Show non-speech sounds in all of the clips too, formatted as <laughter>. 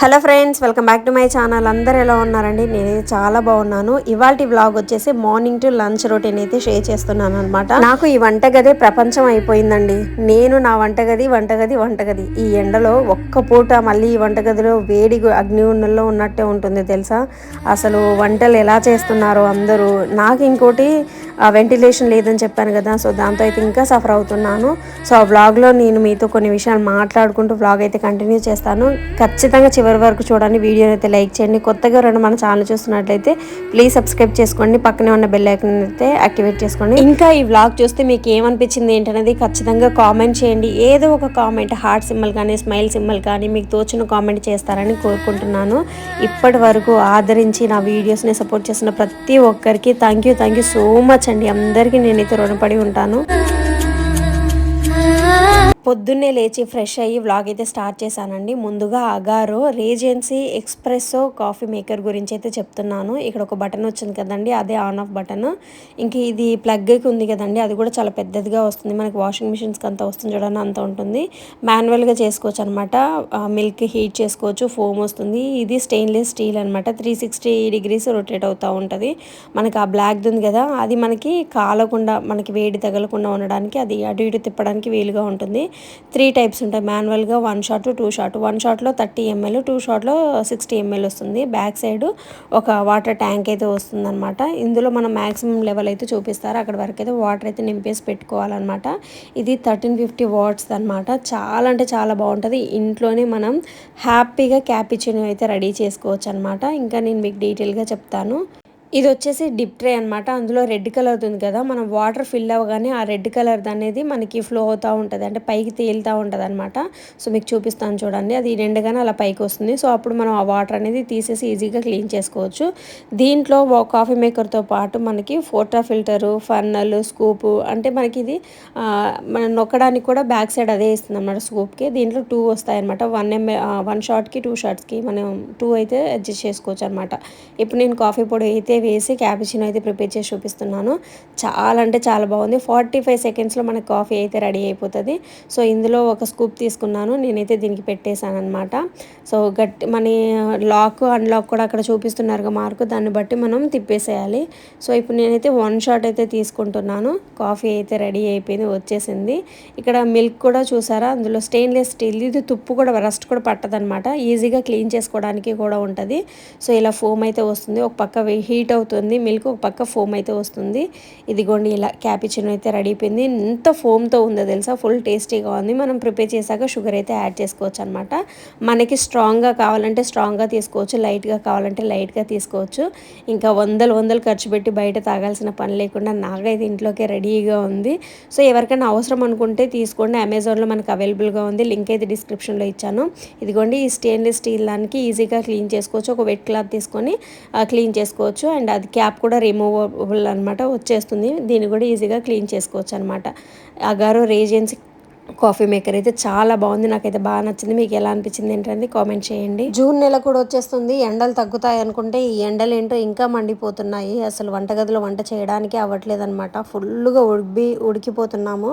Hello friends welcome back to my channel. అందరు ఎలా ఉన్నారండి? నేనైతే చాలా బాగున్నాను. ఇవాళ వ్లాగ్ వచ్చేసి మార్నింగ్ టు లంచ్ రొటీన్ అయితే షేర్ చేస్తున్నాను అనమాట నాకు ఈ వంటగది ప్రపంచం అయిపోయిందండి. నేను నా వంటగది వంటగది వంటగది. ఈ ఎండలో ఒక్క పూట మళ్ళీ ఈ వంటగదిలో వేడి అగ్ని అగ్నిగుండంలో ఉన్నట్టే ఉంటుంది తెలుసా? అసలు వంటలు ఎలా చేస్తున్నారో అందరూ. నాకు ఇంకోటి వెంటిలేషన్ లేదని చెప్పాను కదా సో దాంతో అయితే ఇంకా సఫర్ అవుతున్నాను. సో ఆ వ్లాగ్లో నేను మీతో కొన్ని విషయాలు మాట్లాడుకుంటూ వ్లాగ్ అయితే కంటిన్యూ చేస్తాను. ఖచ్చితంగా చివరి వరకు చూడండి. వీడియోని అయితే లైక్ చేయండి. కొత్తగా రెండు మన ఛానల్ చూస్తున్నట్లయితే ప్లీజ్ సబ్స్క్రైబ్ చేసుకోండి. పక్కనే ఉన్న బెల్ ఐకన్ అయితే యాక్టివేట్ చేసుకోండి. ఇంకా ఈ వ్లాగ్ చూస్తే మీకు ఏమనిపించింది ఏంటనేది ఖచ్చితంగా కామెంట్ చేయండి. ఏదో ఒక కామెంట్ హార్ట్ సింబల్ కానీ స్మైల్ సింబల్ కానీ మీకు తోచిన కామెంట్ చేస్తారని కోరుకుంటున్నాను. ఇప్పటి వరకు ఆదరించి నా వీడియోస్ని సపోర్ట్ చేసిన ప్రతి ఒక్కరికి thank you thank you so much అండి. అందరికీ నేనైతే రుణపడి ఉంటాను. పొద్దున్నే లేచి ఫ్రెష్ అయ్యి వ్లాగ్ అయితే స్టార్ట్ చేశానండి. ముందుగా Agaro regency espresso coffee maker గురించి అయితే చెప్తున్నాను. ఇక్కడ ఒక బటన్ వచ్చింది కదండి అదే ఆన్ ఆఫ్ బటన్ ఇంక ఇది ప్లగ్కి ఉంది కదండి అది కూడా చాలా పెద్దదిగా వస్తుంది. మనకి వాషింగ్ మిషన్స్కి అంత వస్తుంది చూడండి అంత ఉంటుంది. మాన్యువల్గా చేసుకోవచ్చు అనమాట మిల్క్ హీట్ చేసుకోవచ్చు ఫోమ్ వస్తుంది. ఇది స్టెయిన్లెస్ స్టీల్ అనమాట త్రీ సిక్స్టీ డిగ్రీస్ రొటేట్ అవుతూ ఉంటుంది. మనకి ఆ బ్లాక్ది ఉంది కదా అది మనకి కాలకుండా మనకి వేడి తగలకుండా ఉండడానికి అది అటు ఇటు తిప్పడానికి వీలుగా ఉంటుంది. త్రీ టైప్స్ ఉంటాయి. మాన్యువల్గా one shot two shot. One షాట్లో థర్టీ ఎంఎల్ టూ షాట్లో సిక్స్టీ ఎంఎల్ వస్తుంది. బ్యాక్ సైడ్ ఒక వాటర్ ట్యాంక్ అయితే వస్తుంది అనమాట ఇందులో మనం మ్యాక్సిమం లెవెల్ అయితే చూపిస్తారు. అక్కడ వరకు అయితే వాటర్ అయితే నింపేసి పెట్టుకోవాలన్నమాట. ఇది థర్టీన్ ఫిఫ్టీ వాట్స్ అనమాట చాలా అంటే చాలా బాగుంటుంది. ఇంట్లోనే మనం హ్యాపీగా క్యాపిచినో అయితే రెడీ చేసుకోవచ్చు అనమాట ఇంకా నేను మీకు డీటెయిల్గా చెప్తాను. ఇది వచ్చేసి డిప్ ట్రే అనమాట అందులో రెడ్ కలర్ ఉంది కదా మనం వాటర్ ఫిల్ అవ్వగానే ఆ రెడ్ కలర్ అనేది మనకి ఫ్లో అవుతూ ఉంటుంది. అంటే పైకి తేలుతూ ఉంటుంది అనమాట సో మీకు చూపిస్తాను చూడండి. అది నిండగానే అలా పైకి వస్తుంది. సో అప్పుడు మనం ఆ వాటర్ అనేది తీసేసి ఈజీగా క్లీన్ చేసుకోవచ్చు. దీంట్లో కాఫీ మేకర్తో పాటు మనకి ఫోటో ఫిల్టరు ఫన్నలు స్కూపు అంటే మనకి ఇది మన మనం నొక్కడానికి కూడా బ్యాక్ సైడ్ అదే ఇస్తుంది అనమాట స్కూప్కి. దీంట్లో టూ వస్తాయి అనమాట వన్ ఎంఏ వన్ షార్ట్కి టూ షార్ట్స్కి మనం టూ అయితే అడ్జస్ట్ చేసుకోవచ్చు అనమాట ఇప్పుడు నేను కాఫీ పొడి అయితే వేసి క్యాపిచినో అయితే ప్రిపేర్ చేసి చూపిస్తున్నాను. చాలా అంటే చాలా బాగుంది. ఫార్టీ ఫైవ్ సెకండ్స్లో మనకి కాఫీ అయితే రెడీ అయిపోతుంది. సో ఇందులో ఒక స్కూప్ తీసుకున్నాను. నేనైతే దీనికి పెట్టేశాను అనమాట సో గట్టి మన లాక్ అన్లాక్ కూడా అక్కడ చూపిస్తున్నారు మార్కు. దాన్ని బట్టి మనం తిప్పేసేయాలి. సో ఇప్పుడు నేనైతే వన్ షాట్ అయితే తీసుకుంటున్నాను. కాఫీ అయితే రెడీ అయిపోయింది వచ్చేసింది. ఇక్కడ మిల్క్ కూడా చూసారా? అందులో స్టెయిన్లెస్ స్టీల్ ఇది తుప్పు కూడా రస్ట్ కూడా పట్టదనమాట ఈజీగా క్లీన్ చేసుకోవడానికి కూడా ఉంటుంది. సో ఇలా ఫోమ్ అయితే వస్తుంది. ఒక పక్క హీట్ అవుతుంది మిల్క్ ఒక పక్క ఫోమ్ అయితే వస్తుంది. ఇదిగోండి ఇలా క్యాపిచినో అయితే రెడీ అయిపోయింది. ఎంత ఫోమ్తో ఉందో తెలుసా? ఫుల్ టేస్టీగా ఉంది. మనం ప్రిపేర్ చేశాక షుగర్ అయితే యాడ్ చేసుకోవచ్చు అనమాట మనకి స్ట్రాంగ్గా కావాలంటే స్ట్రాంగ్గా తీసుకోవచ్చు. లైట్గా కావాలంటే లైట్గా తీసుకోవచ్చు. ఇంకా వందలు వందలు ఖర్చు పెట్టి బయట తాగాల్సిన పని లేకుండా నాకైతే ఇంట్లోకే రెడీగా ఉంది. సో ఎవరికైనా అవసరం అనుకుంటే తీసుకోండి. అమెజాన్లో మనకు అవైలబుల్గా ఉంది. లింక్ అయితే డిస్క్రిప్షన్లో ఇచ్చాను. ఇదిగోండి ఈ స్టెయిన్లెస్ స్టీల్ దానికి ఈజీగా క్లీన్ చేసుకోవచ్చు. ఒక వెట్ క్లాత్ తీసుకొని క్లీన్ చేసుకోవచ్చు. అండ్ అది క్యాప్ కూడా రిమూవబుల్ అనమాట వచ్చేస్తుంది. దీన్ని కూడా ఈజీగా క్లీన్ చేసుకోవచ్చు అనమాట అగారో రేజెన్సీ కాఫీ మేకర్ అయితే చాలా బాగుంది. నాకైతే బాగా నచ్చింది. మీకు ఎలా అనిపించింది ఏంటంటే కామెంట్ చేయండి. జూన్ నెల కూడా వచ్చేస్తుంది. ఎండలు తగ్గుతాయి అనుకుంటే ఈ ఎండలు ఏంటో ఇంకా మండిపోతున్నాయి. అసలు వంటగదిలో వంట చేయడానికి అవ్వట్లేదు అనమాట ఫుల్గా ఉడిపి ఉడికిపోతున్నాము.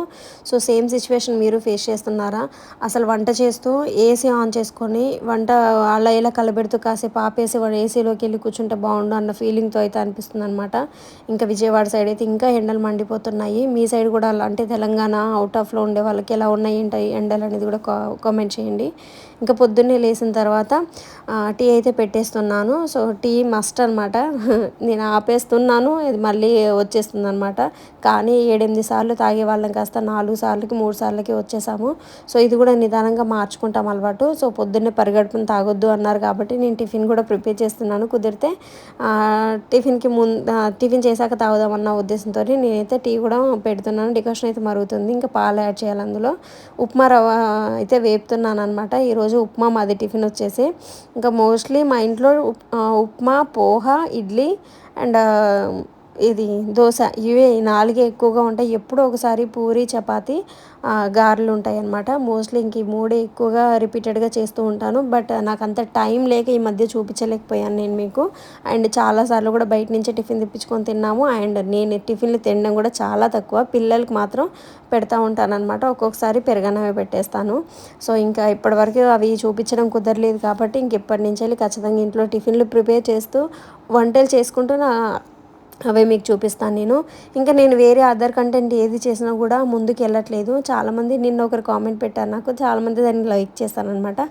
సో సేమ్ సిచ్యువేషన్ మీరు ఫేస్ చేస్తున్నారా? అసలు వంట చేస్తూ ఏసీ ఆన్ చేసుకొని వంట అలా ఇలా కలబెడుతూ కాసేపు ఆపేసి వాడు ఏసీలోకి వెళ్ళి కూర్చుంటే బాగుండు అన్న ఫీలింగ్తో అయితే అనిపిస్తుంది అనమాట ఇంకా విజయవాడ సైడ్ అయితే ఇంకా ఎండలు మండిపోతున్నాయి. మీ సైడ్ కూడా అలా అంటే తెలంగాణ అవుట్ ఆఫ్లో ఉండే వాళ్ళకి ఎలా ఉన్నాయి ఏంటి ఎండలు అనేది కూడా కా- కామెంట్ చేయండి. ఇంకా పొద్దున్నే లేచిన తర్వాత టీ అయితే పెట్టేస్తున్నాను. సో టీ మస్ట్ అనమాట <laughs> నేను ఆపేస్తున్నాను. ఇది మళ్ళీ వచ్చేస్తుంది అనమాట కానీ ఏడెనిమిది సార్లు తాగే వాళ్ళం కాస్త నాలుగు సార్లకి మూడు సార్లకి వచ్చేసాము. సో ఇది కూడా నిదానంగా మార్చుకుంటాం అలవాటు. సో పొద్దున్నే పరిగడుపుని తాగొద్దు అన్నారు కాబట్టి నేను టిఫిన్ కూడా ప్రిపేర్ చేస్తున్నాను. కుదిరితే టిఫిన్కి ముందు టిఫిన్ చేశాక తాగుదామన్న ఉద్దేశంతో నేనైతే టీ కూడా పెడుతున్నాను. డికాషన్ అయితే మరుగుతుంది. ఇంకా పాలు యాడ్ చేయాలి అందులో. ఉప్మా రవ్వ అయితే వేపుతున్నాను అనమాట ఈరోజు ఉప్మా మాది టిఫిన్ వచ్చేసి. ఇంకా మోస్ట్లీ మా ఇంట్లో ఉప్- ఉప్మా పోహ ఇడ్లీ అండ్ ఇది దోశ ఇవే నాలుగే ఎక్కువగా ఉంటాయి. ఎప్పుడో ఒకసారి పూరి చపాతి గారెలు ఉంటాయి అన్నమాట మోస్ట్లీ ఇంక ఈ మూడే ఎక్కువగా రిపీటెడ్గా చేస్తూ ఉంటాను. బట్ నాకు అంత టైం లేక ఈ మధ్య చూపించలేకపోయాను నేను మీకు. అండ్ చాలాసార్లు కూడా బయట నుంచే టిఫిన్ తెప్పించుకొని తిన్నాము. అండ్ నేను టిఫిన్లు తినడం కూడా చాలా తక్కువ. పిల్లలకి మాత్రం పెడతా ఉంటాను అనమాట ఒక్కొక్కసారి పెరగనవే పెట్టేస్తాను. సో ఇంకా ఇప్పటివరకు అవి చూపించడం కుదరలేదు కాబట్టి ఇంక ఇప్పటి నుంచి ఖచ్చితంగా ఇంట్లో టిఫిన్లు ప్రిపేర్ చేస్తూ వంటలు చేసుకుంటూ నా అవే మీకు చూపిస్తాను నేను. ఇంకా నేను వేరే అదర్ కంటెంట్ ఏది చేసినా కూడా ముందుకు వెళ్ళట్లేదు. చాలామంది నిన్న ఒకరు కామెంట్ పెట్టారు నాకు. చాలామంది దాన్ని లైక్ చేస్తానమాట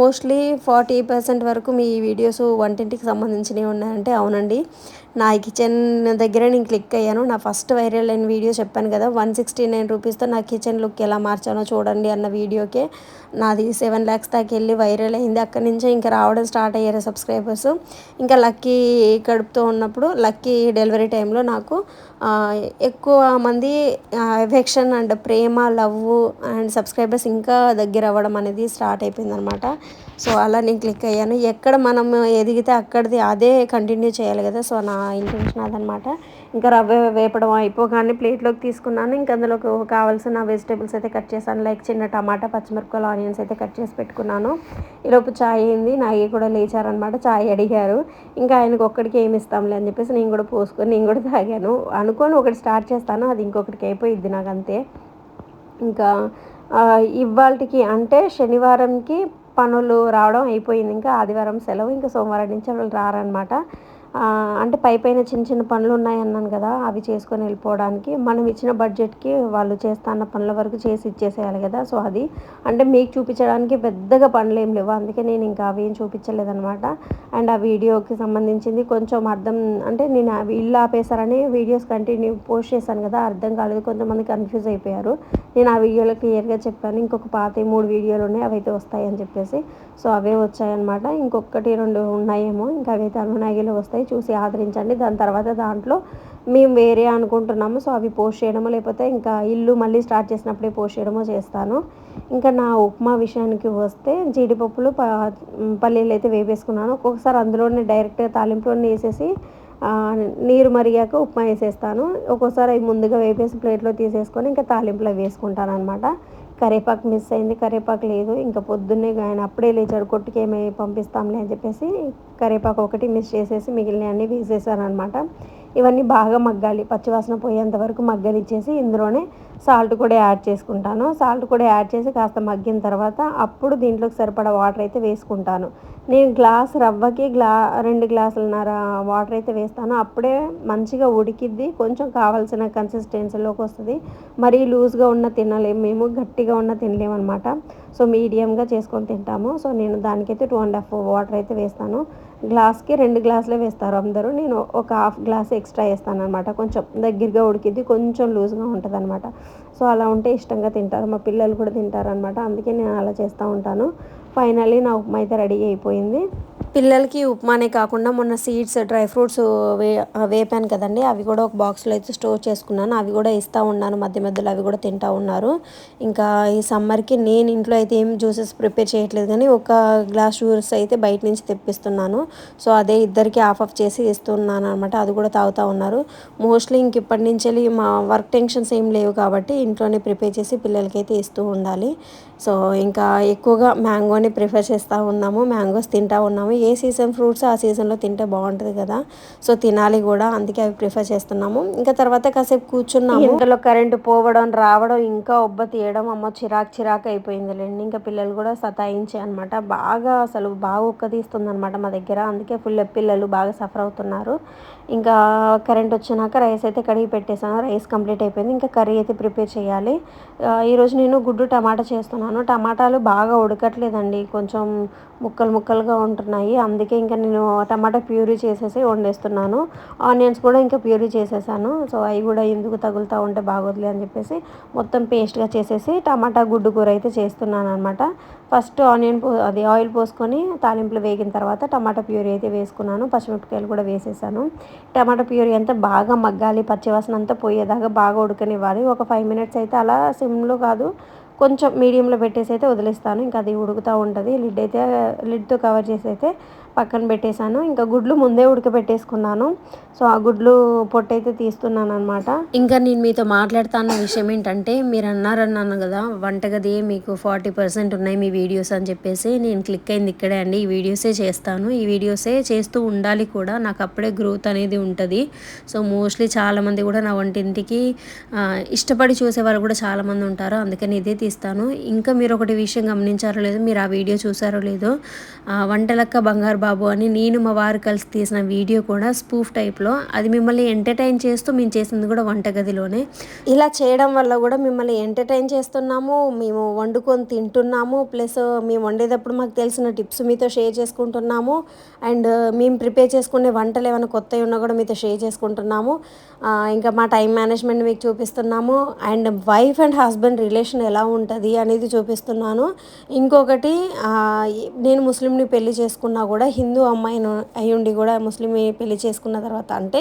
మోస్ట్లీ ఫార్టీ పర్సెంట్ వరకు మీ వీడియోస్ వంటింటికి సంబంధించినవి ఉన్నాయంటే అవునండి. నా కిచెన్ దగ్గర నేను క్లిక్ అయ్యాను. నా ఫస్ట్ వైరల్ అయిన వీడియో చెప్పాను కదా వన్ సిక్స్టీ నైన్ రూపీస్తో నా కిచెన్ లుక్ ఎలా మార్చానో చూడండి అన్న వీడియోకే. నాది సెవెన్ ల్యాక్స్ దాకా వెళ్ళి వైరల్ అయింది. అక్కడి నుంచే ఇంకా రావడం స్టార్ట్ అయ్యారు సబ్స్క్రైబర్స్. ఇంకా లక్కీ కడుపుతో ఉన్నప్పుడు లక్కీ డెలివరీ టైంలో నాకు ఎక్కువ మంది ఎఫెక్షన్ అండ్ ప్రేమ లవ్ అండ్ సబ్స్క్రైబర్స్ ఇంకా దగ్గర అవ్వడం అనేది స్టార్ట్ అయిపోయింది అనమాట సో అలా నేను క్లిక్ అయ్యాను. ఎక్కడ మనం ఎదిగితే అక్కడిది అదే కంటిన్యూ చేయాలి కదా. సో నా ఇంటెన్షన్ అదనమాట ఇంకా రవ్వ వేపడం అయిపోగానే ప్లేట్లోకి తీసుకున్నాను. ఇంకా అందులోకి కావాల్సిన వెజిటేబుల్స్ అయితే కట్ చేశాను. లైక్ చిన్న టమాటా పచ్చిమిరపకాయలు ఆనియన్స్ అయితే కట్ చేసి పెట్టుకున్నాను. ఈలోపు ఛాయ్ అయింది. నాయి కూడా లేచారనమాట ఛాయ్ అడిగారు. ఇంకా ఆయనకు ఒక్కడికి ఏమి ఇస్తాంలే అని చెప్పేసి నేను కూడా పోసుకొని నేను కూడా తాగాను. అనుకొని ఒకటి స్టార్ట్ చేస్తాను. అది ఇంకొకటికి అయిపోయిద్ది నాకు అంతే ఇంకా ఇవాళకి అంటే శనివారంకి పనులు రావడం అయిపోయింది. ఇంకా ఆదివారం సెలవు. ఇంకా సోమవారం నుంచి వాళ్ళు రారనమాట అంటే పై పైన చిన్న చిన్న పనులు ఉన్నాయన్నాను కదా అవి చేసుకొని వెళ్ళిపోవడానికి. మనం ఇచ్చిన బడ్జెట్కి వాళ్ళు చేస్తాన్న పనుల వరకు చేసి ఇచ్చేసేయాలి కదా. సో అది అంటే మీకు చూపించడానికి పెద్దగా పనులు ఏం లేవు. అందుకే నేను ఇంకా అవి ఏం చూపించలేదనమాట అండ్ ఆ వీడియోకి సంబంధించింది కొంచెం అర్థం అంటే నేను ఇల్లు ఆపేశారని వీడియోస్ కంటిన్యూ పోస్ట్ చేశాను కదా అర్థం కాలేదు. కొంతమంది కన్ఫ్యూజ్ అయిపోయారు. నేను ఆ వీడియోలో క్లియర్గా చెప్పాను. ఇంకొక పాత మూడు వీడియోలు ఉన్నాయి అవైతే వస్తాయని వస్తాయి అని చెప్పేసి. సో అవే వచ్చాయన్నమాట. ఇంకొకటి రెండు ఉన్నాయేమో ఇంకా అవైతే అనునాగిలో వస్తాయి. చూసి ఆదరించండి. దాని తర్వాత దాంట్లో మేము వేరే అనుకుంటున్నాము. సో అవి పోస్ట్ చేయడమో లేకపోతే ఇంకా ఇల్లు మళ్ళీ స్టార్ట్ చేసినప్పుడే పోస్ట్ చేయడమో చేస్తాను. ఇంకా నా ఉప్మా విషయానికి వస్తే జీడిపప్పులు ప పల్లీలు అయితే వేపేసుకున్నాను. ఒక్కొక్కసారి అందులోనే డైరెక్ట్గా తాలింపులోనే వేసేసి నీరు మరిగాక ఉప్మా వేసేస్తాను. ఒక్కోసారి అవి ముందుగా వేపేసి ప్లేట్లో తీసేసుకొని ఇంకా తాలింపులో వేసుకుంటాను అనమాట కరేపాకు మిస్ అయింది కరేపాకు లేదు. ఇంకా పొద్దున్నే ఆయన అప్పుడే లేచాడు కొట్టుకేమే పంపిస్తాంలే అని చెప్పేసి కరేపాకు ఒకటి మిస్ చేసేసి మిగిలిన అన్నీ వేసేసాను అనమాట ఇవన్నీ బాగా మగ్గాలి. పచ్చివాసన పోయేంత వరకు మగ్గనిచ్చేసి ఇందులోనే సాల్ట్ కూడా యాడ్ చేసుకుంటాను. సాల్ట్ కూడా యాడ్ చేసి కాస్త మగ్గిన తర్వాత అప్పుడు దీంట్లోకి సరిపడా వాటర్ అయితే వేసుకుంటాను. నేను గ్లాస్ రవ్వకి గ్లా రెండు గ్లాసులన్నర వాటర్ అయితే వేస్తాను. అప్పుడే మంచిగా ఉడికిద్ది. కొంచెం కావాల్సిన కన్సిస్టెన్సీలోకి వస్తుంది. మరీ లూజ్గా ఉన్న తినలేము మేము గట్టిగా ఉన్న తినలేము అనమాట సో మీడియంగా చేసుకొని తింటాము. సో నేను దానికైతే టూ అండ్ హాఫ్ వాటర్ అయితే వేస్తాను. గ్లాస్కి రెండు గ్లాసులే వేస్తారు అందరూ. నేను ఒక హాఫ్ గ్లాస్ ఎక్స్ట్రా వేస్తాను అనమాట కొంచెం దగ్గరగా ఉడికిద్ది కొంచెం లూజ్గా ఉంటుంది అనమాట సో అలా ఉంటే ఇష్టంగా తింటారు. మా పిల్లలు కూడా తింటారు అనమాట అందుకే నేను అలా చేస్తూ ఉంటాను. ఫైనల్లీ నా ఉప్మా అయితే రెడీ అయిపోయింది. పిల్లలకి ఉప్మానే కాకుండా మొన్న సీడ్స్ డ్రై ఫ్రూట్స్ వే వేపాను కదండి. అవి కూడా ఒక బాక్స్లో అయితే స్టోర్ చేసుకున్నాను. అవి కూడా ఇస్తూ ఉన్నాను. మధ్య మధ్యలో అవి కూడా తింటూ ఉన్నారు. ఇంకా ఈ సమ్మర్కి నేను ఇంట్లో అయితే ఏం జ్యూసెస్ ప్రిపేర్ చేయట్లేదు కానీ ఒక గ్లాస్ జ్యూస్ అయితే బయట నుంచి తెప్పిస్తున్నాను. సో అదే ఇద్దరికి ఆఫ్ ఆఫ్ చేసి ఇస్తున్నాను అనమాట అది కూడా తాగుతూ ఉన్నారు. మోస్ట్లీ ఇంక ఇప్పటి నుంచి మా వర్క్ టెన్షన్స్ ఏం లేవు కాబట్టి ఇంట్లోనే ప్రిపేర్ చేసి పిల్లలకైతే ఇస్తూ ఉండాలి. సో ఇంకా ఎక్కువగా మ్యాంగోని ప్రిఫర్ చేస్తూ ఉన్నాము. మ్యాంగోస్ తింటూ ఉన్నాము. ఏ సీజన్ ఫ్రూట్స్ ఆ సీజన్లో తింటే బాగుంటుంది కదా. సో తినాలి కూడా. అందుకే అవి ప్రిఫర్ చేస్తున్నాము. ఇంకా తర్వాత కాసేపు కూర్చున్నాము. ఇంట్లో కరెంటు పోవడం రావడం ఇంకా ఒబ్బ తీయడం అమ్మ చిరాకు చిరాకు అయిపోయిందిలేండి ఇంకా పిల్లలు కూడా సతాయించే అనమాట బాగా అసలు బాగా ఉక్కదీస్తుంది అనమాట మా దగ్గర. అందుకే ఫుల్ పిల్లలు బాగా సఫర్ అవుతున్నారు. ఇంకా కరెంట్ వచ్చినాక రైస్ అయితే కడిగి పెట్టేసాను రైస్ కంప్లీట్ అయిపోయింది. ఇంకా కర్రీ అయితే ప్రిపేర్ చేయాలి. ఈరోజు నేను గుడ్డు టమాటా చేస్తున్నాను. టమాటాలు బాగా ఉడకట్లేదండి. కొంచెం ముక్కలు ముక్కలుగా ఉంటున్నాయి. అందుకే ఇంకా నేను టమాటా ప్యూరీ చేసేసి వండేస్తున్నాను. ఆనియన్స్ కూడా ఇంకా ప్యూరీ చేసేసాను. సో అవి కూడా ఎందుకు తగులుతూ ఉంటే బాగోదులే అని చెప్పేసి మొత్తం పేస్ట్గా చేసేసి టమాటా గుడ్డు కూర అయితే చేస్తున్నాను అనమాట ఫస్ట్ ఆనియన్ పో అది ఆయిల్ పోసుకొని తాలింపులు వేగిన తర్వాత టమాటా ప్యూరీ అయితే వేసుకున్నాను. పచ్చిమిరపకాయలు కూడా వేసేసాను. టమాటా ప్యూరీ అంతా బాగా మగ్గాలి. పచ్చివాసన అంతా పోయేదాకా బాగా ఉడకనివ్వాలి. ఒక ఫైవ్ మినిట్స్ అయితే అలా సిమ్లో కాదు. కొంచెం మీడియంలో పెట్టేసి అయితే వదిలేస్తాను. ఇంకా అది ఉడుకుతూ ఉంటుంది. లిడ్ అయితే లిడ్తో కవర్ చేసి అయితే పక్కన పెట్టేశాను. ఇంకా గుడ్లు ముందే ఉడకబెట్టేసుకున్నాను. సో ఆ గుడ్లు పొట్టయితే తీస్తున్నాను అనమాట ఇంకా నేను మీతో మాట్లాడుతున్న విషయం ఏంటంటే మీరు అన్నారన్నాను కదా వంటగది మీకు ఫార్టీ పర్సెంట్ ఉన్నాయి మీ వీడియోస్ అని చెప్పేసి. నేను క్లిక్ అయింది ఇక్కడే అండి. ఈ వీడియోసే చేస్తాను. ఈ వీడియోసే చేస్తూ ఉండాలి కూడా. నాకు అప్పుడే గ్రోత్ అనేది ఉంటుంది. సో మోస్ట్లీ చాలామంది కూడా నా వంటింటికి ఇష్టపడి చూసే వాళ్ళు కూడా చాలామంది ఉంటారు. అందుకని ఇదే తీస్తాను. ఇంకా మీరు ఒకటి విషయం గమనించారో లేదో మీరు ఆ వీడియో చూసారో లేదో వంటలక్క బంగారు బాబు అని నేను మా వారు కలిసి తీసిన వీడియో కూడా స్పూఫ్ టైప్లో. అది మిమ్మల్ని ఎంటర్టైన్ చేస్తూ మేము చేసింది కూడా వంటగదిలోనే. ఇలా చేయడం వల్ల కూడా మిమ్మల్ని ఎంటర్టైన్ చేస్తున్నాము మేము వండుకొని తింటున్నాము ప్లస్ మేము వండేటప్పుడు మాకు తెలిసిన టిప్స్ మీతో షేర్ చేసుకుంటున్నాము అండ్ మేము ప్రిపేర్ చేసుకునే వంటలు ఏమైనా కొత్తవి ఉన్నా కూడా మీతో షేర్ చేసుకుంటున్నాము. ఇంకా మా టైం మేనేజ్మెంట్ మీకు చూపిస్తున్నాము and wife and husband relation ఎలా ఉంటుంది అనేది చూపిస్తున్నాను. ఇంకొకటి నేను ముస్లింని పెళ్ళి చేసుకున్నా కూడా హిందూ అమ్మాయి అయ్యుండి కూడా ముస్లిం పెళ్ళి చేసుకున్న తర్వాత అంటే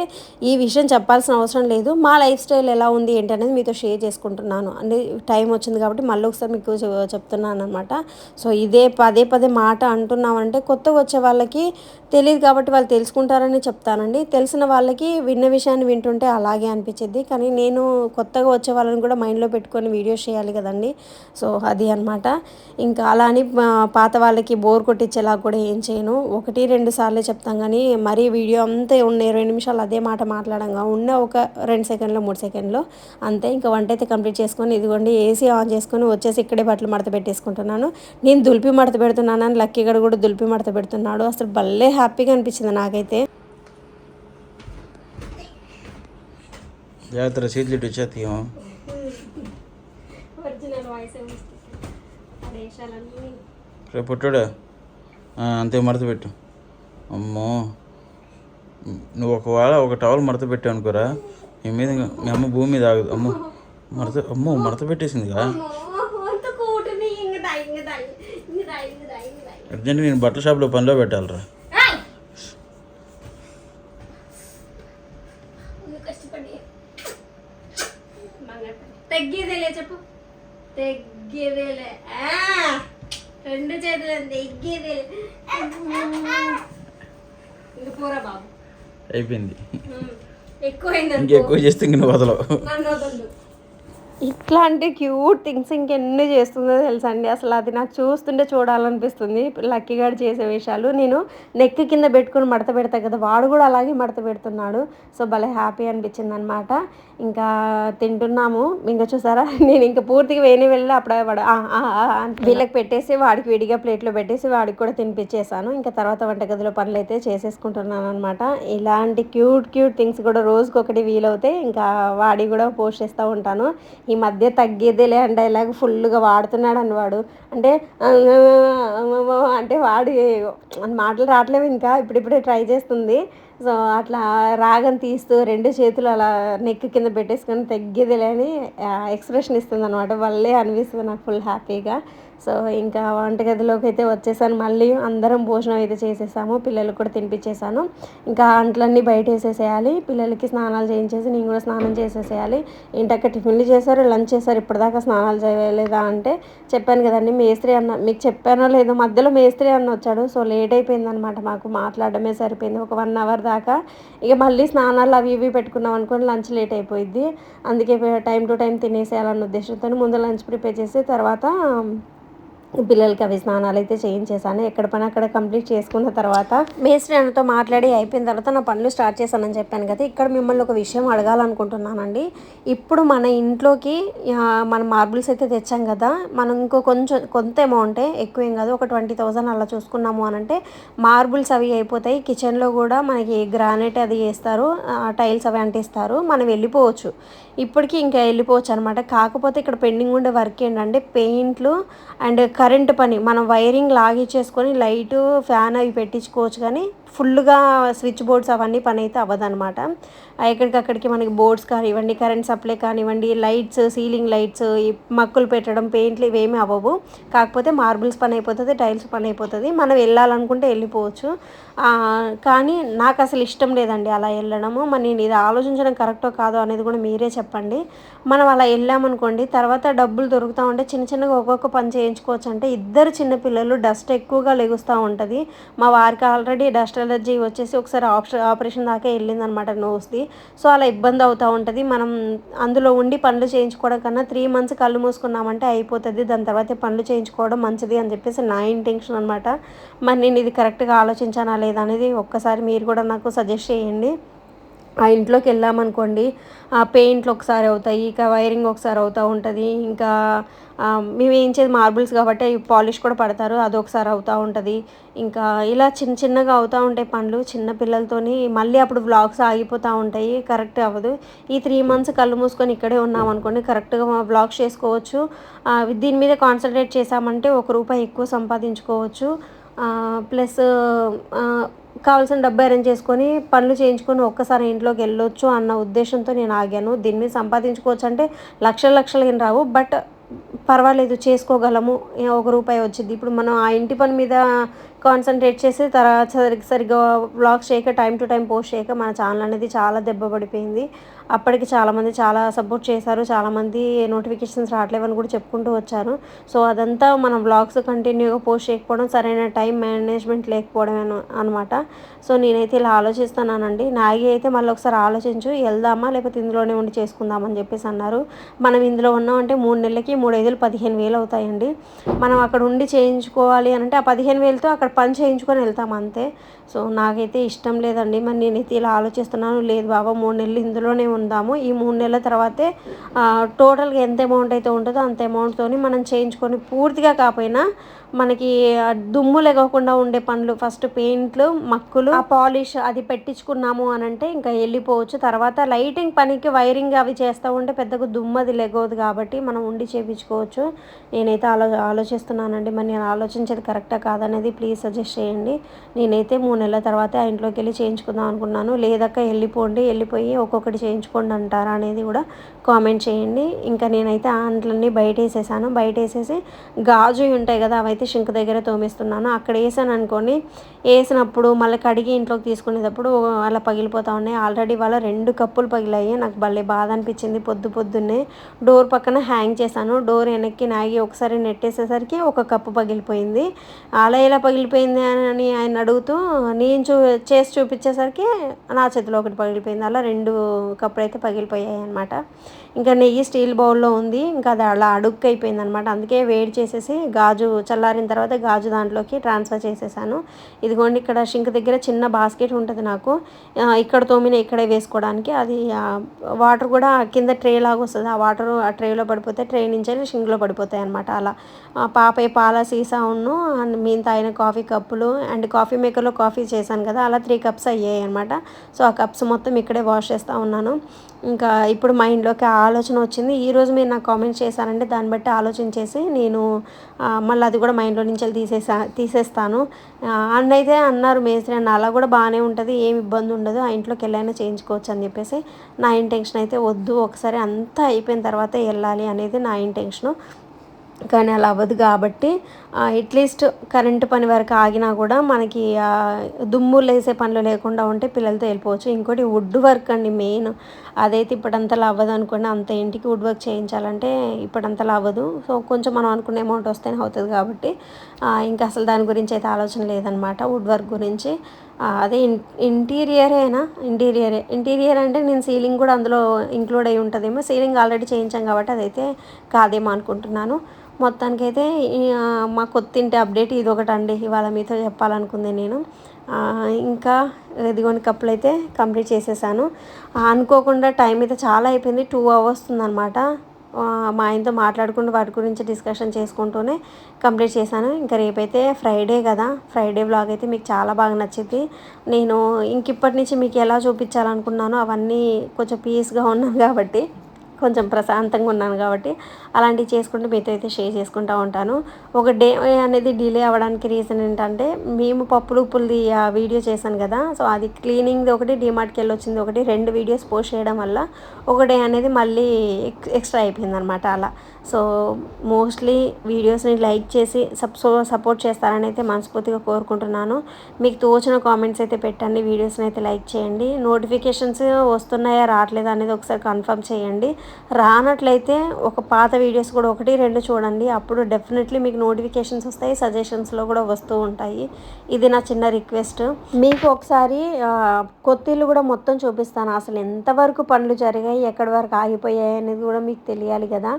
ఈ విషయం చెప్పాల్సిన అవసరం లేదు. మా లైఫ్ స్టైల్ ఎలా ఉంది ఏంటి అనేది మీతో షేర్ చేసుకుంటున్నాను. అంటే టైం వచ్చింది కాబట్టి మళ్ళీ ఒకసారి మీకు చెప్తున్నాను అనమాట సో ఇదే పదే పదే మాట అంటున్నామంటే కొత్తగా వచ్చే వాళ్ళకి తెలియదు కాబట్టి వాళ్ళు తెలుసుకుంటారని చెప్తానండి. తెలిసిన వాళ్ళకి విన్న విషయాన్ని వింటుంటే అలాగే అనిపించింది కానీ నేను కొత్తగా వచ్చే వాళ్ళని కూడా మైండ్లో పెట్టుకొని వీడియోస్ చేయాలి కదండి. సో అది అనమాట ఇంకా అలా అని పాత వాళ్ళకి బోర్ కొట్టించేలా కూడా ఏం చేయను. ఒకటి రెండు సార్లే చెప్తాం కానీ మరీ వీడియో అంతా ఉన్న ఇరవై నిమిషాలు అదే మాట మాట్లాడంగా ఉన్న ఒక రెండు సెకండ్లో మూడు సెకండ్లో అంతే. ఇంకా వంట అయితే కంప్లీట్ చేసుకొని ఇదిగోండి ఏసీ ఆన్ చేసుకొని వచ్చేసి ఇక్కడే బట్టలు మడత పెట్టేసుకుంటున్నాను. నేను దులిపి మడత పెడుతున్నాను అని లక్కీ గడు కూడా దులిపి మడత పెడుతున్నాడు. అసలు భలే హ్యాపీగా అనిపించింది నాకైతే. జాగ్రత్త ఇటు రేపు పుట్టాడు. అంతే మడత పెట్టు. అమ్మో. నువ్వు ఒకవేళ ఒక టవల్ మడత పెట్టావు అనుకోరా నీ మీద మీ అమ్మ భూమి మీద ఆగదు. అమ్మో. మడత అమ్మో మడత పెట్టేసిందిగా? అర్జెంట్ నేను బట్టల షాప్లో పనిలో పెట్టాలిరా కష్టపడి తగ్గేదేలే చెప్పు తగ్గేదేలే ఆ, రెండు చేతులు తగ్గేదేలే ఇంక పోరా బాబు అయిపోయింది. ఇంకెక్కువ చేస్తే ఇంక నువ్వు వదలవు. ఇట్లాంటి క్యూట్ థింగ్స్ ఇంకెన్ని చేస్తుందో తెలుసా అండి అసలు అది నాకు చూస్తుంటే చూడాలనిపిస్తుంది. లక్కీ గారు చేసే విషయాలు నేను నెక్ కింద పెట్టుకుని మడత పెడతా కదా వాడు కూడా అలాగే మడత పెడుతున్నాడు. సో భలే హ్యాపీ అనిపించింది అనమాట ఇంకా తింటున్నాము. ఇంకా చూసారా? <laughs> నేను ఇంకా పూర్తిగా వేణి వెళ్ళి అప్పుడే వాడు వీళ్ళకి పెట్టేసి వాడికి విడిగా ప్లేట్లో పెట్టేసి వాడికి కూడా తినిపించేసాను ఇంకా తర్వాత వంటగదిలో పనులు అయితే చేసేసుకుంటున్నాను అనమాట ఇలాంటి క్యూట్ క్యూట్ థింగ్స్ కూడా రోజుకొకటి వీలవుతే ఇంకా వాడి కూడా పోస్ట్ చేస్తూ ఉంటాను. ఈ మధ్య తగ్గేదేలే అంటే ఇలాగ ఫుల్గా వాడుతున్నాడు అని వాడు అంటే అంటే వాడి మాటలు రావట్లేవు ఇంకా ఇప్పుడిప్పుడే ట్రై చేస్తుంది. సో అట్లా రాగం తీస్తూ రెండు చేతులు అలా నెక్ కింద పెట్టేసుకొని తగ్గేదిలే అని ఎక్స్ప్రెషన్ ఇస్తుంది అనమాట వల్లే అనిపిస్తుంది నాకు ఫుల్ హ్యాపీగా సో ఇంకా వంటగదిలోకి అయితే వచ్చేసాను. మళ్ళీ అందరం భోజనం అయితే చేసేసాము. పిల్లలకు కూడా తినిపించేసాను. ఇంకా అంట్లన్నీ బయట వేసేసేయాలి. పిల్లలకి స్నానాలు చేయించేసి నేను కూడా స్నానం చేసేసేయాలి. ఏంటక్క టిఫిన్లు చేశారు లంచ్ చేశారు ఇప్పటిదాకా స్నానాలు చేయలేదా అంటే చెప్పాను కదండి. మేస్త్రి అన్న మీకు చెప్పానో లేదో మధ్యలో మేస్త్రి అన్న వచ్చాడు. సో లేట్ అయిపోయిందనమాట మాకు. మాట్లాడడమే సరిపోయింది. ఒక వన్ అవర్ దాకా ఇక మళ్ళీ స్నానాలు అవి ఇవి పెట్టుకున్నాం అనుకోని లంచ్ లేట్ అయిపోయింది అందుకే టైం టు టైం తినేసేయాలన్న ఉద్దేశంతో ముందు లంచ్ ప్రిపేర్ చేసి తర్వాత పిల్లలకి అవి స్నానాలు అయితే చేయించేసాను ఎక్కడ పని అక్కడ కంప్లీట్ చేసుకున్న తర్వాత మేస్త్రి అన్నతో మాట్లాడి అయిపోయిన తర్వాత నా పనులు స్టార్ట్ చేశానని చెప్పాను కదా ఇక్కడ మిమ్మల్ని ఒక విషయం అడగాలనుకుంటున్నానండి. ఇప్పుడు మన ఇంట్లోకి మన మార్బుల్స్ అయితే తెచ్చాం కదా మనం ఇంకో కొంచెం కొంత అమౌంటే ఎక్కువ ఏం కాదు ఒక ట్వంటీ థౌజండ్ అలా చూసుకున్నాము అని అంటే మార్బుల్స్ అవి అయిపోతాయి. కిచెన్లో కూడా మనకి గ్రానైట్ అది వేస్తారు టైల్స్ అవి అంటిస్తారు మనం వెళ్ళిపోవచ్చు. ఇప్పటికీ ఇంకా వెళ్ళిపోవచ్చు అనమాట కాకపోతే ఇక్కడ పెండింగ్ ఉండే వర్క్ ఏంటంటే పెయింట్లు అండ్ కరెంటు పని మనం వైరింగ్ లాగిచ్చేసుకొని లైటు ఫ్యాన్ అవి పెట్టించుకోవచ్చు కానీ ఫుల్గా స్విచ్ బోర్డ్స్ అవన్నీ పని అయితే అవ్వదన్నమాట. ఎక్కడికక్కడికి మనకి బోర్డ్స్ కానివ్వండి కరెంట్ సప్లై కానివ్వండి లైట్స్ సీలింగ్ లైట్స్ ఈ మక్కులు పెట్టడం పెయింట్లు ఇవేమీ అవ్వవు. కాకపోతే మార్బుల్స్ పని అయిపోతుంది టైల్స్ పని అయిపోతుంది మనం వెళ్ళాలనుకుంటే వెళ్ళిపోవచ్చు. కానీ నాకు అసలు ఇష్టం లేదండి అలా వెళ్ళడము. మరి నేను ఇది ఆలోచించడం కరెక్టో కాదో అనేది కూడా మీరే చెప్పండి. మనం అలా వెళ్ళామనుకోండి తర్వాత డబ్బులు దొరుకుతూ ఉంటే చిన్న చిన్నగా ఒక్కొక్క పని చేయించుకోవచ్చు అంటే ఇద్దరు చిన్నపిల్లలు డస్ట్ ఎక్కువగా లెగుస్తూ ఉంటుంది. మా వారికి ఆల్రెడీ డస్ట్ ఎలర్జీ వచ్చేసి ఒకసారి ఆప్షన్ ఆపరేషన్ దాకా వెళ్ళిందనమాట నోస్ది. సో అలా ఇబ్బంది అవుతూ ఉంటుంది. మనం అందులో ఉండి పనులు చేయించుకోవడం కన్నా త్రీ మంత్స్ కళ్ళు మూసుకున్నామంటే అయిపోతుంది. దాని తర్వాత పనులు చేయించుకోవడం మంచిది అని చెప్పేసి నా ఇంటెన్షన్ అనమాట మరి నేను ఇది కరెక్ట్గా ఆలోచించానా లేదా అనేది ఒక్కసారి మీరు కూడా నాకు సజెస్ట్ చేయండి. ఆ ఇంట్లోకి వెళ్ళామనుకోండి ఆ పెయింట్లు ఒకసారి అవుతాయి ఇక వైరింగ్ ఒకసారి అవుతూ ఉంటుంది ఇంకా మేము వేయించేది మార్బుల్స్ కాబట్టి అవి పాలిష్ కూడా పడతారు అది ఒకసారి అవుతూ ఉంటుంది. ఇంకా ఇలా చిన్న చిన్నగా అవుతూ ఉంటాయి పనులు చిన్న పిల్లలతోని మళ్ళీ అప్పుడు వ్లాగ్స్ ఆగిపోతూ ఉంటాయి కరెక్ట్ అవ్వదు. ఈ త్రీ మంత్స్ కళ్ళు మూసుకొని ఇక్కడే ఉన్నామనుకోండి కరెక్ట్గా వ్లాగ్స్ చేసుకోవచ్చు. దీని మీద కాన్సన్ట్రేట్ చేసామంటే ఒక రూపాయి ఎక్కువ సంపాదించుకోవచ్చు. ప్లస్ కావాల్సిన డబ్బు అరేంజ్ చేసుకొని పనులు చేయించుకొని ఒక్కసారి ఇంట్లోకి వెళ్ళొచ్చు అన్న ఉద్దేశంతో నేను ఆగాను. దీని మీద సంపాదించుకోవచ్చు అంటే లక్షల లక్షలు ఏం రావు. బట్ పర్వాలేదు చేసుకోగలము. ఒక రూపాయి వచ్చింది. ఇప్పుడు మనం ఆ ఇంటి పని మీద కాన్సన్ట్రేట్ చేసి తర్వాత సరిగ్గా సరిగ్గా బ్లాగ్స్ చేయక టైం టు టైం పోస్ట్ చేయక మన ఛానల్ అనేది చాలా దెబ్బ పడిపోయింది. అప్పటికి చాలామంది చాలా సపోర్ట్ చేశారు చాలామంది నోటిఫికేషన్స్ రావట్లేవని కూడా చెప్పుకుంటూ వచ్చారు సో అదంతా మనం బ్లాగ్స్ కంటిన్యూగా పోస్ట్ చేయకపోవడం సరైన టైం మేనేజ్మెంట్ లేకపోవడం అనమాట సో నేనైతే ఇలా ఆలోచిస్తున్నానండి. నాగి అయితే మళ్ళీ ఒకసారి ఆలోచించు వెళ్దామా లేకపోతే ఇందులోనే ఉండి చేసుకుందామని చెప్పేసి అన్నారు. మనం ఇందులో ఉన్నామంటే మూడు నెలలకి మూడు ఐదులు పదిహేను వేలు అవుతాయండి. మనం అక్కడ ఉండి చేయించుకోవాలి అని అంటే ఆ పదిహేను వేలతో అక్కడ పని చేయించుకొని వెళ్తాం అంతే. సో నాకైతే ఇష్టం లేదండి. మరి నేనైతే ఇలా ఆలోచిస్తున్నాను లేదు బాబా మూడు నెలలు ఇందులోనే ఉందాము. ఈ మూడు నెలల తర్వాతే టోటల్గా ఎంత అమౌంట్ అయితే ఉంటుందో అంత అమౌంట్తోని మనం చేయించుకొని పూర్తిగా కాకపోయినా మనకి దుమ్ము లెగకుండా ఉండే పనులు ఫస్ట్ పెయింట్లు మక్కులు ఆ పాలిష్ అది పెట్టించుకున్నాము అని అంటే ఇంకా వెళ్ళిపోవచ్చు. తర్వాత లైటింగ్ పనికి వైరింగ్ అవి చేస్తూ ఉంటే పెద్దగా దుమ్ము అది లెగవదు కాబట్టి మనం ఉండి చేయించుకోవచ్చు నేనైతే ఆలో ఆలోచిస్తున్నానండి. మరి నేను ఆలోచించేది కరెక్టా కాదనేది ప్లీజ్ సజెస్ట్ చేయండి. నేనైతే మూడు నెలల తర్వాత ఆ ఇంట్లోకి వెళ్ళి చేయించుకుందాం అనుకున్నాను. లేదక్క వెళ్ళిపోండి వెళ్ళిపోయి ఒక్కొక్కటి చేయించుకోండి అంటారా అనేది కూడా కామెంట్ చేయండి. ఇంకా నేనైతే ఆ అంట్లన్నీ బయట వేసేసాను బయట వేసేసి గాజు ఉంటాయి కదా అవైతే షింక్ దగ్గర తోమేస్తున్నాను. అక్కడ వేసాను అనుకోండి వేసినప్పుడు మళ్ళీ కడిగి ఇంట్లోకి తీసుకునేటప్పుడు అలా పగిలిపోతూ ఉన్నాయి. ఆల్రెడీ వాళ్ళ రెండు కప్పులు పగిలాయి. నాకు భలే బాధ అనిపించింది. పొద్దు పొద్దున్నే డోర్ పక్కన హ్యాంగ్ చేశాను. డోర్ వెనక్కి నాగి ఒకసారి నెట్టేసేసరికి ఒక కప్పు పగిలిపోయింది. అలా ఎలా పగిలిపోయింది అని ఆయన అడుగుతూ నేను చూ చేసి చూపించేసరికి నా చేతిలో ఒకటి పగిలిపోయింది. అలా రెండు కప్పులు అయితే పగిలిపోయాయి అనమాట ఇంకా నెయ్యి స్టీల్ బౌల్లో ఉంది. ఇంకా అది అలా అడుక్కు అయిపోయింది అనమాట అందుకే వేడి చేసేసి గాజు చల్లారిన తర్వాత గాజు దాంట్లోకి ట్రాన్స్ఫర్ చేసేసాను. ఇదిగోండి ఇక్కడ షింక్ దగ్గర చిన్న బాస్కెట్ ఉంటుంది నాకు. ఇక్కడ తోమిన ఇక్కడే వేసుకోవడానికి. అది వాటర్ కూడా కింద ట్రే లాగా వస్తుంది. ఆ వాటర్ ఆ ట్రేలో పడిపోతే ట్రే నుంచి షింక్లో పడిపోతాయి అనమాట అలా. పాపే పాపయ్య పాల సీసా ఉన్ను అండ్ మేము తాగిన కాఫీ కప్పులు అండ్ కాఫీ మేకర్లో కాఫీ చేశాను కదా అలా త్రీ కప్స్ అయ్యాయి అనమాట. సో ఆ కప్స్ మొత్తం ఇక్కడే వాష్ చేస్తూ ఉన్నాను. ఇంకా ఇప్పుడు మైండ్లోకి ఆలోచన వచ్చింది. ఈరోజు మీరు నాకు కామెంట్ చేశారంటే దాన్ని బట్టి ఆలోచించేసి నేను మళ్ళీ అది కూడా మైండ్లో నుంచి వెళ్ళి తీసేసా తీసేస్తాను. అన్న అయితే అన్నారు మేస్త్రి అన్న అలా కూడా బాగానే ఉంటుంది ఏం ఇబ్బంది ఉండదు ఆ ఇంట్లోకి వెళ్ళైనా చేయించుకోవచ్చు అని చెప్పేసి నా ఇంటెన్షన్ అయితే వద్దు ఒకసారి అంతా అయిపోయిన తర్వాత వెళ్ళాలి అనేది నా ఇంటెన్షను. కానీ అలా అవ్వదు కాబట్టి అట్లీస్ట్ కరెంటు పని వరకు ఆగినా కూడా మనకి దుమ్ము లేసే పనులు లేకుండా ఉంటే పిల్లలతో వెళ్ళిపోవచ్చు. ఇంకోటి వుడ్ వర్క్ అండి మెయిన్ అదైతే ఇప్పుడంతలా అవ్వదు అనుకోండి అంత ఇంటికి వుడ్ వర్క్ చేయించాలంటే ఇప్పుడంతలా అవ్వదు. సో కొంచెం మనం అనుకునే అమౌంట్ వస్తేనే అవుతుంది కాబట్టి ఇంకా అసలు దాని గురించి అయితే ఆలోచన లేదనమాట. వుడ్ వర్క్ గురించి అదే ఇన్ ఇంటీరియరేనా ఇంటీరియరే. ఇంటీరియర్ అంటే నేను సీలింగ్ కూడా అందులో ఇంక్లూడ్ అయి ఉంటుందేమో. సీలింగ్ ఆల్రెడీ చేయించాం కాబట్టి అదైతే కాదేమో అనుకుంటున్నాను. మొత్తానికైతే మా కొత్త ఇంటి అప్డేట్ ఇది ఒకటి అండి ఇవాళ మీతో చెప్పాలనుకుంది నేను. ఇంకా ఇదిగోని కప్పులు అయితే కంప్లీట్ చేసేసాను. అనుకోకుండా టైం అయితే చాలా అయిపోయింది. టూ అవర్స్ ఉందన్నమాట. మా ఆయనతో మాట్లాడుకుంటూ వాటి గురించి డిస్కషన్ చేసుకుంటూనే కంప్లీట్ చేశాను. ఇంకా రేపైతే ఫ్రైడే కదా. ఫ్రైడే బ్లాగ్ అయితే మీకు చాలా బాగా నచ్చింది. నేను ఇంక ఇప్పటి నుంచి మీకు ఎలా చూపించాలనుకున్నానో అవన్నీ కొంచెం పీస్గా ఉన్నాను కాబట్టి కొంచెం ప్రశాంతంగా ఉన్నాను కాబట్టి అలాంటివి చేసుకుంటూ మీతో అయితే షేర్ చేసుకుంటూ ఉంటాను. ఒక డే అనేది డిలే అవ్వడానికి రీజన్ ఏంటంటే మేము పప్పులు ఉప్పులది ఆ వీడియో చేశాను కదా సో అది క్లీనింగ్ది ఒకటి డిమార్ట్కి వెళ్ళి వచ్చింది ఒకటి రెండు వీడియోస్ పోస్ట్ చేయడం వల్ల ఒక డే అనేది మళ్ళీ ఎక్స్ట్రా అయిపోయింది అనమాట అలా. సో మోస్ట్లీ వీడియోస్ని లైక్ చేసి సబ్సో సపోర్ట్ చేస్తారని అయితే మనస్ఫూర్తిగా కోరుకుంటున్నాను. మీకు తోచిన కామెంట్స్ అయితే పెట్టండి వీడియోస్ని అయితే లైక్ చేయండి. నోటిఫికేషన్స్ వస్తున్నాయా రావట్లేదా అనేది ఒకసారి కన్ఫర్మ్ చేయండి. రానట్లయితే ఒక పాత వీడియోస్ కూడా ఒకటి రెండు చూడండి. అప్పుడు డెఫినెట్లీ మీకు నోటిఫికేషన్స్ వస్తాయి సజెషన్స్లో కూడా వస్తూ ఉంటాయి. ఇది నా చిన్న రిక్వెస్ట్ మీకు ఒకసారి కొత్తిల్లు కూడా మొత్తం చూపిస్తాను. అసలు ఎంతవరకు పనులు జరిగాయి ఎక్కడి వరకు ఆగిపోయాయి అనేది కూడా మీకు తెలియాలి కదా.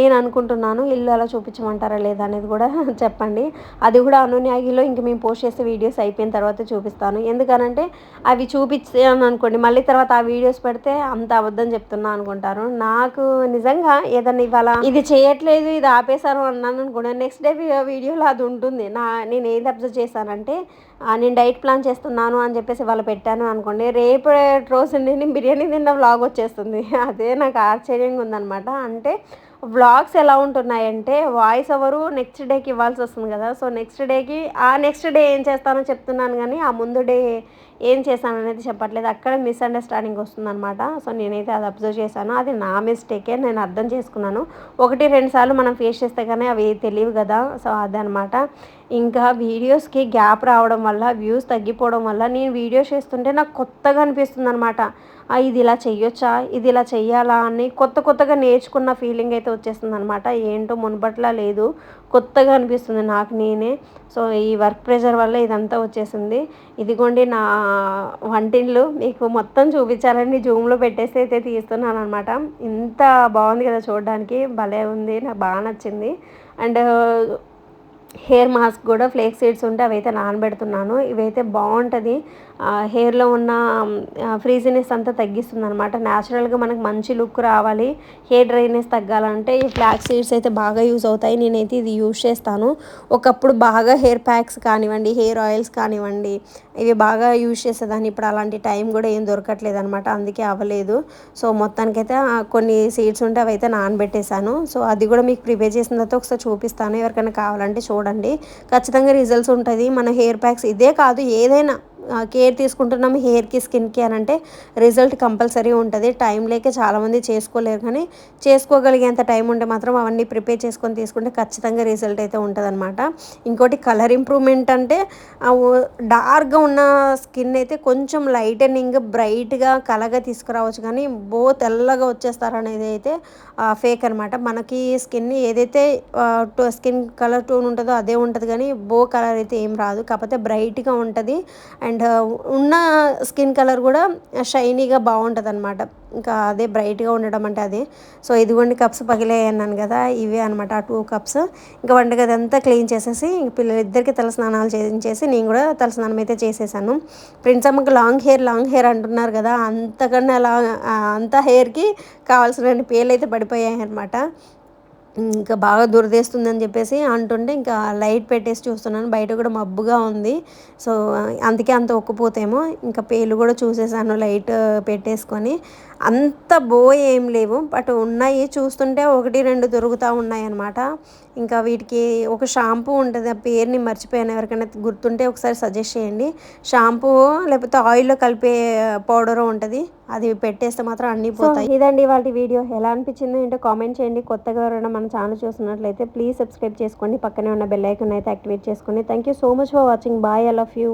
నేను అనుకుంటున్నాను ఇల్లు అలా చూపించమంటారా లేదా అనేది కూడా <laughs> చెప్పండి. అది కూడా అనున్యాగిలో ఇంక మేము పోస్ట్ చేసే వీడియోస్ అయిపోయిన తర్వాత చూపిస్తాను. ఎందుకనంటే అవి చూపించాను అనుకోండి మళ్ళీ తర్వాత ఆ వీడియోస్ పెడితే అంత అబద్ధం చెప్తున్నా అనుకుంటారు. నా నాకు నిజంగా ఏదన్నా ఇవాళ ఇది చేయట్లేదు ఇది ఆపేశాను అన్నాను అనుకోండి నెక్స్ట్ డే వీడియోలో అది ఉంటుంది. నా నేను ఏది అబ్జర్వ్ చేశానంటే నేను డైట్ ప్లాన్ చేస్తున్నాను అని చెప్పేసి వాళ్ళు పెట్టాను అనుకోండి. రేపు రోజు నేను బిర్యానీ తిన్న వ్లాగ్ వచ్చేస్తుంది. <laughs> అదే నాకు ఆశ్చర్యంగా ఉందన్నమాట. అంటే వ్లాగ్స్ ఎలా ఉంటున్నాయంటే వాయిస్ ఓవరు నెక్స్ట్ డేకి ఇవ్వాల్సి వస్తుంది కదా. సో నెక్స్ట్ డేకి ఆ నెక్స్ట్ డే ఏం చేస్తానో చెప్తున్నాను కానీ ఆ ముందు డే ఏం చేశాను అనేది చెప్పట్లేదు. అక్కడ మిస్అండర్స్టాండింగ్ వస్తుందన్నమాట. సో నేనైతే అది అబ్జర్వ్ చేశాను. అది నా మిస్టేకే నేను అర్థం చేసుకున్నాను. ఒకటి రెండు సార్లు మనం ఫేస్ చేస్తే కానీ అవి తెలియవు కదా. సో అదనమాట ఇంకా వీడియోస్కి గ్యాప్ రావడం వల్ల వ్యూస్ తగ్గిపోవడం వల్ల నేను వీడియోస్ చేస్తుంటే నాకు కొత్తగా అనిపిస్తుంది అనమాట ఇది ఇలా చెయ్యొచ్చా? ఇది ఇలా చెయ్యాలా? అని కొత్త కొత్తగా నేర్చుకున్న ఫీలింగ్ అయితే వచ్చేస్తుంది అనమాట ఏంటో మునుపట్లా లేదు. కొత్తగా అనిపిస్తుంది నాకు నేనే. సో ఈ వర్క్ ప్రెషర్ వల్ల ఇదంతా వచ్చేసింది. ఇదిగోండి నా వంటిల్లు. మీకు మొత్తం చూపించాలని జూమ్లో పెట్టేసి అయితే తీస్తున్నాను అనమాట ఇంత బాగుంది కదా చూడడానికి. భలే ఉంది. నాకు బాగా నచ్చింది. అండ్ హెయిర్ మాస్క్ కూడా ఫ్లేక్ సీడ్స్ ఉంటే అవైతే నానబెడుతున్నాను. ఇవైతే బాగుంటుంది. హెయిర్లో ఉన్న ఫ్రీజినెస్ అంతా తగ్గిస్తుంది అనమాట న్యాచురల్గా మనకు మంచి లుక్ రావాలి. హెయిర్ డ్రైనెస్ తగ్గాలంటే ఈ ఫ్లాక్ సీడ్స్ అయితే బాగా యూజ్ అవుతాయి. నేనైతే ఇది యూజ్ చేస్తాను. ఒకప్పుడు బాగా హెయిర్ ప్యాక్స్ కానివ్వండి హెయిర్ ఆయిల్స్ కానివ్వండి ఇవి బాగా యూజ్ చేసేదాన్ని. ఇప్పుడు అలాంటి టైం కూడా ఏం దొరకట్లేదు అనమాట అందుకే అవ్వలేదు. సో మొత్తానికైతే కొన్ని సీడ్స్ ఉంటే అవి అయితే నానబెట్టేశాను. సో అది కూడా మీకు ప్రిపేర్ చేసిన తర్వాత ఒకసారి చూపిస్తాను. ఎవరికైనా కావాలంటే చూడండి. ఖచ్చితంగా రిజల్ట్స్ ఉంటుంది. మన హెయిర్ ప్యాక్స్ ఇదే కాదు. ఏదైనా కే కేర్ తీసుకుంటున్నాం హెయిర్కి స్కిన్కి అని అంటే రిజల్ట్ కంపల్సరీ ఉంటుంది. టైం లేక చాలామంది చేసుకోలేరు కానీ చేసుకోగలిగేంత టైం ఉంటే మాత్రం అవన్నీ ప్రిపేర్ చేసుకొని తీసుకుంటే ఖచ్చితంగా రిజల్ట్ అయితే ఉంటుంది ఇంకోటి కలర్ ఇంప్రూవ్మెంట్ అంటే డార్క్గా ఉన్న స్కిన్ అయితే కొంచెం లైటనింగ్ బ్రైట్గా కలగా తీసుకురావచ్చు కానీ బో తెల్లగా వచ్చేస్తారనేది అయితే ఫేక్ అనమాట మనకి స్కిన్ ఏదైతే స్కిన్ కలర్ టోన్ ఉంటుందో అదే ఉంటుంది కానీ బో కలర్ అయితే ఏం రాదు. కాకపోతే బ్రైట్గా ఉంటుంది. అండ్ ఉన్న స్కిన్ కలర్ కూడా షైనీగా బాగుంటుంది అనమాట ఇంకా అదే బ్రైట్గా ఉండడం అంటే అదే. సో ఇదిగోండి కప్స్ పగిలాయి అన్నాను కదా ఇవే అనమాట ఆ టూ కప్స్. ఇంకా వంటగది అంతా క్లీన్ చేసేసి ఇంక పిల్లలిద్దరికి తలస్నానాలు చేసి చేయించేసి నేను కూడా తలస్నానం అయితే చేసేసాను. ప్రిన్స్ అమ్మకి లాంగ్ హెయిర్ లాంగ్ హెయిర్ అంటున్నారు కదా అంతకన్నా లాంగ్ అంత హెయిర్కి కావాల్సిన పేర్లు అయితే పడిపోయాయి అనమాట ఇంకా బాగా దురదేస్తుందని చెప్పేసి అంటుంటే ఇంకా లైట్ పెట్టేసి చూస్తున్నాను. బయట కూడా మబ్బుగా ఉంది. సో అందుకే అంత ఒక్కపోతేమో. ఇంకా పేలు కూడా చూసేసాను లైట్ పెట్టేసుకొని. అంత బో ఏం లేవు. బట్ ఉన్నాయి చూస్తుంటే ఒకటి రెండు దొరుకుతూ ఉన్నాయి అనమాట ఇంకా వీటికి ఒక షాంపూ ఉంటుంది. ఆ పేరుని మర్చిపోయాను. ఎవరికైనా గుర్తుంటే ఒకసారి సజెస్ట్ చేయండి. షాంపూ లేకపోతే ఆయిల్లో కలిపే పౌడర్ ఉంటుంది. అది పెట్టేస్తే మాత్రం అన్నీ పోతాయి. ఇదండి వాళ్ళ వీడియో. ఎలా అనిపించిందో ఏంటో కామెంట్ చేయండి. కొత్తగా ఎవరైనా మన ఛానల్ చూస్తున్నట్లయితే ప్లీజ్ సబ్స్క్రైబ్ చేసుకోండి. పక్కనే ఉన్న బెల్ ఐకాన్ అయితే యాక్టివేట్ చేసుకోండి. Thank you so much for watching bye I love you